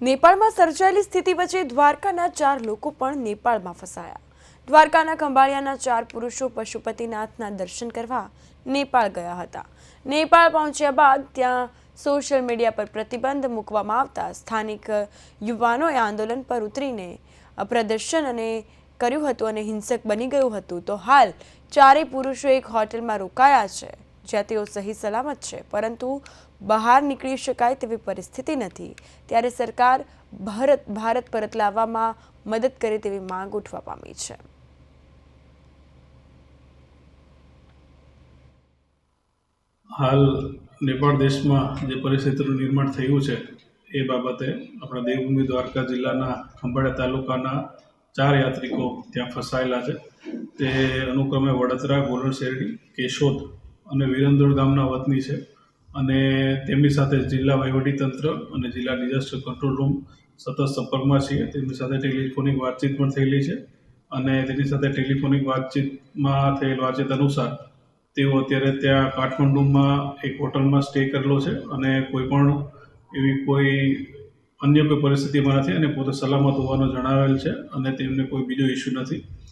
નેપાળમાં સર્જાયેલી સ્થિતિ વચ્ચે દ્વારકાના ચાર લોકો પણ નેપાળમાં ફસાયા. દ્વારકાના ખંભાળિયાના ચાર પુરુષો પશુપતિનાથના દર્શન કરવા નેપાળ ગયા હતા. નેપાળ પહોંચ્યા બાદ ત્યાં સોશિયલ મીડિયા પર પ્રતિબંધ મૂકવામાં આવતા સ્થાનિક યુવાનોએ આંદોલન પર ઉતરીને પ્રદર્શન અને કર્યું હતું અને હિંસક બની ગયું હતું. તો હાલ ચારેય પુરુષો એક હોટલમાં રોકાયા છે. જ્યાં તેઓ સહી સલામત છે, પરંતુ બહાર નીકળી શકાય તેવી પરિસ્થિતિ નથી. ત્યારે સરકાર ભારત ભારત પરત લાવવામાં મદદ કરે તેવી માંગ ઉઠવા પામી છે. હાલ નેપાળ દેશમાં જે પરિસ્થિતિનું નિર્માણ થયું છે, એ બાબતે આપણા દેવભૂમિ દ્વારકા જિલ્લાના ખંભાળા તાલુકાના ચાર યાત્રિકો ત્યાં ફસાયેલા છે. તે અનુક્રમે વડોદરા ગોરલ શેરડી, કેશોદ અને વિરંદોળ ગામના વતની છે. અને તેમની સાથે જિલ્લા વહીવટીતંત્ર અને જિલ્લા ડિઝાસ્ટર કંટ્રોલ રૂમ સતત સંપર્કમાં છીએ. તેમની સાથે ટેલિફોનિક વાતચીત પણ થયેલી છે. અને તેની સાથે ટેલિફોનિક વાતચીતમાં થયેલ વાતચીત અનુસાર તેઓ અત્યારે ત્યાં કાઠમંડુમાં એક હોટલમાં સ્ટે કરેલો છે અને કોઈ પણ એવી કોઈ અન્ય કોઈ પરિસ્થિતિમાં નથી અને પોતે સલામત હોવાનું જણાવેલ છે અને તેમને કોઈ બીજો ઇસ્યુ નથી.